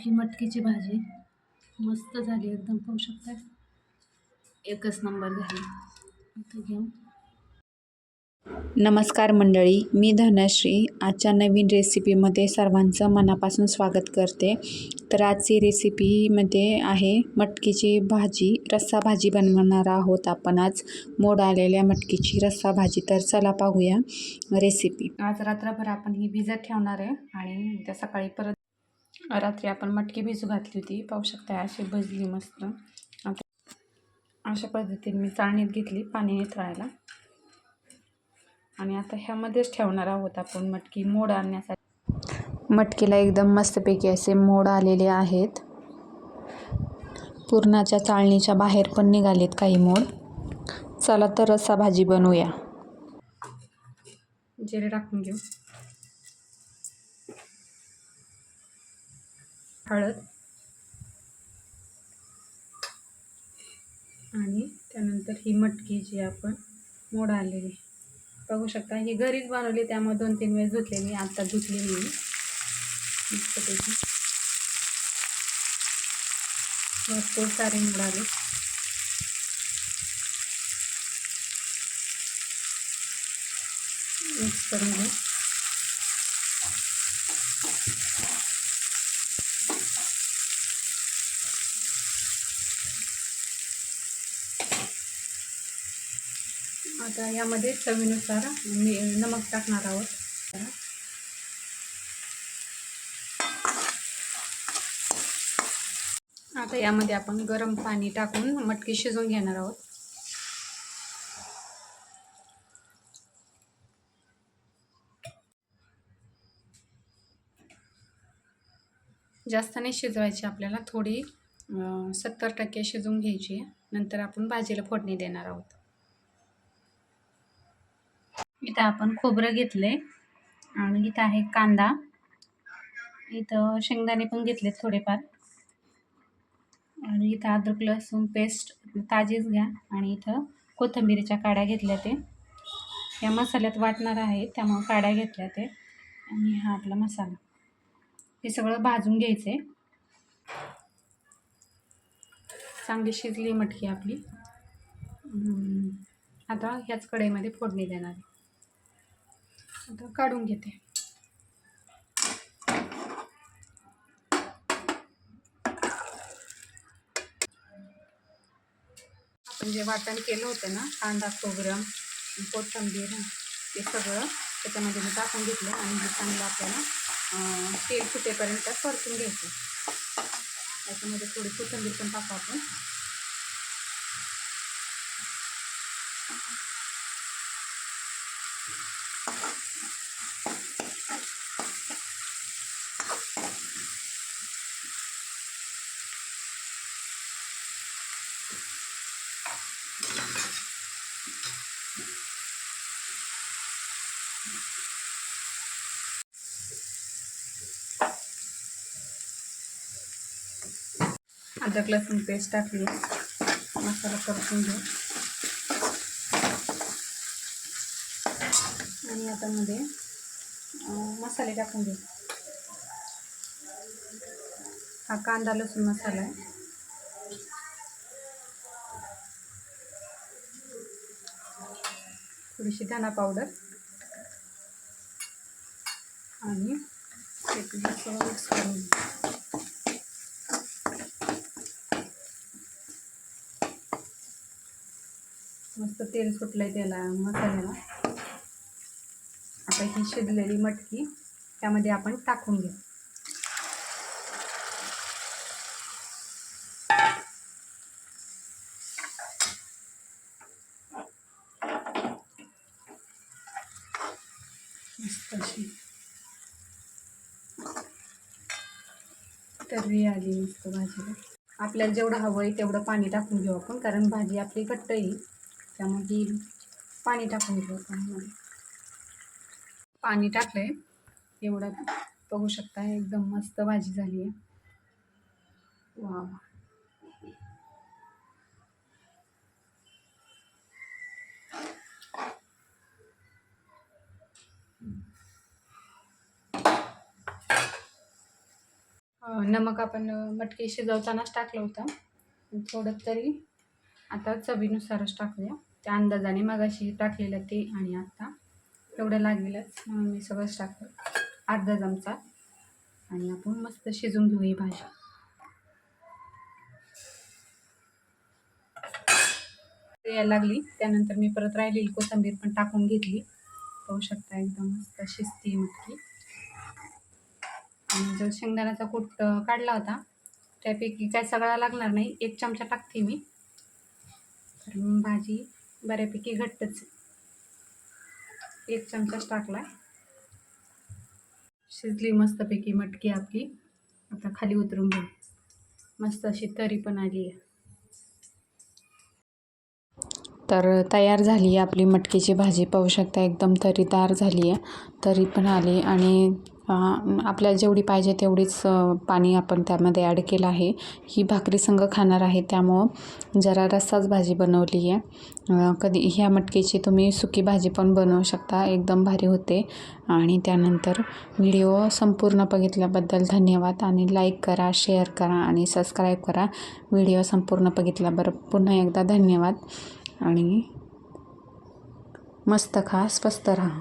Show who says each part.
Speaker 1: ही मटकीची भाजी. मस्त झाली एकदम पाहू शकता एकच नंबर झाली. घेऊन
Speaker 2: नमस्कार मंडळी मी धनश्री. आजच्या नवीन रेसिपीमध्ये सर्वांचं मनापासून स्वागत करते. तर आजची रेसिपीमध्ये आहे मटकीची भाजी रस्सा भाजी बनवणार आहोत आपण आज. मोड आलेल्या मटकीची रस्सा भाजी. तर चला पाहूया रेसिपी. आज रात्रभर आपण ही भिजत ठेवणार आहे आणि त्या सकाळी परत रात्री आपण मटकी भिजू घातली होती. पाहू शकता अशी भजली मस्त. आता अशा पद्धतीने मी चाळणीत घेतली पाणी निथळायला. आणि आता ह्यामध्येच ठेवणार आहोत आपण मटकी मोड आणण्यासाठी. मटकीला एकदम मस्तपैकी असे मोड आलेले आहेत. पुरणाच्या चाळणीच्या बाहेर पण निघालेत काही मोड. चला तर रस्सा भाजी बनवूया. जिरे टाकून घेऊ. हळद. आणि त्यानंतर ही मटकी जी आपण मोड आलेली. बघू शकता ही घरीच बनवली त्यामुळे दोन तीन वेळेस धुतलेली आत्ता धुतली मी. मस्तपैकी भरपूर सारे मोड आले. मिक्स करून घेऊ आता यामध्ये चवीनुसार मी नमक टाकणार आहोत. आता यामध्ये आपण गरम पाणी टाकून मटकी शिजवून घेणार आहोत. जास्त नाही शिजवायची आपल्याला थोडी सत्तर टक्के शिजवून घ्यायची आहे. नंतर आपण भाजीला फोडणी देणार आहोत. इथं आपण खोबरं घेतले आणि इथं आहे कांदा. इथं शेंगदाणे पण घेतलेत थोडेफार. आणि इथं अद्रक लसूण पेस्ट ताजीच घ्या. आणि इथं कोथिंबिरीच्या काड्या घेतल्या ते. या मसाल्यात वाटणार आहे त्यामुळं काड्या घेतल्या ते. आणि हा आपला मसाला. हे सगळं भाजून घ्यायचे चांगली शिजली मटकी आपली. आता ह्याच कढईमध्ये फोडणी देणार आहे. सुद्धा काढून घेते. आपण जे वाटण केलं होतं ना कांदा खोबरं कोथिंबीर ते सगळं त्याच्यामध्ये मी टाकून घेतलं आणि हे चांगलं आपल्याला तेल सुटेपर्यंत परतून घ्यायचं. त्याच्यामध्ये थोडी कोथंबीर पण टाकू आपण. अद्रक लसूण पेस्ट टाकली. मसाला परतून घेऊ. आणि आता मध्ये मसाले टाकून घेऊ. हा कांदा लसूण मसाला आहे. थोडीशी धना पावडर. आणि सगळं मिक्स करून मस्त तेल सुटलं आहे त्याला मसाल्याला. आता ही शिजलेली मटकी त्यामध्ये आपण टाकून घेऊ. मस्त अशी तर्री आली मस्त भाजीला. आपल्याला जेवढं हवं आहे तेवढं पाणी टाकून घेऊ आपण कारण भाजी आपली घट्ट येईल त्यामुळे ही पाणी टाकून घेऊ आपण पाणी टाकलंय. एवढं बघू शकता एकदम मस्त भाजी झाली आहे. वा.
Speaker 1: नमक आपण मटकी शिजवतानाच टाकलं होतं. थोडं तरी आता चवीनुसारच टाकूया. त्या अंदाजाने मगाशी टाकलेलं ते आणि आता एवढं लागेलच म्हणून मी सगळंच टाकलं. अर्धा चमचा. आणि आपण मस्त शिजून घेऊ ही भाजी. यायला लागली. त्यानंतर मी परत राहिलेली कोथंबीर पण टाकून घेतली. पाहू शकता एकदम मस्त शिजती मटकी. आणि जो शेंगदाण्याचा कूट काढला होता त्यापैकी काय सगळा लागणार नाही. एक चमचा टाकते मी. तर भाजी बऱ्यापैकी घट्टच. एक चमचाच टाकला. शिजली मस्तपैकी मटकी आपली. आता खाली उतरून घेऊ मस्त अशी तरी पण आली आहे.
Speaker 2: तर तयार झाली आहे आपली मटकीची भाजी. पाहू शकता एकदम तरीदार झाली आहे. तरी पण आली आणि आपल्याला जेवढी पाहिजे तेवढीच पाणी आपण त्यामध्ये ॲड केलं आहे. ही भाकरी संग खाणार आहे त्यामुळं जरा रस्साच भाजी बनवली आहे. कधी ह्या मटकीची तुम्ही सुकी भाजी पण बनवू शकता एकदम भारी होते. आणि त्यानंतर व्हिडिओ संपूर्ण बघितल्याबद्दल धन्यवाद आणि लाईक करा शेअर करा आणि सबस्क्राईब करा. व्हिडिओ संपूर्ण बघितल्याबरोबर पुन्हा एकदा धन्यवाद. आणि मस्त खा स्वस्त राहा.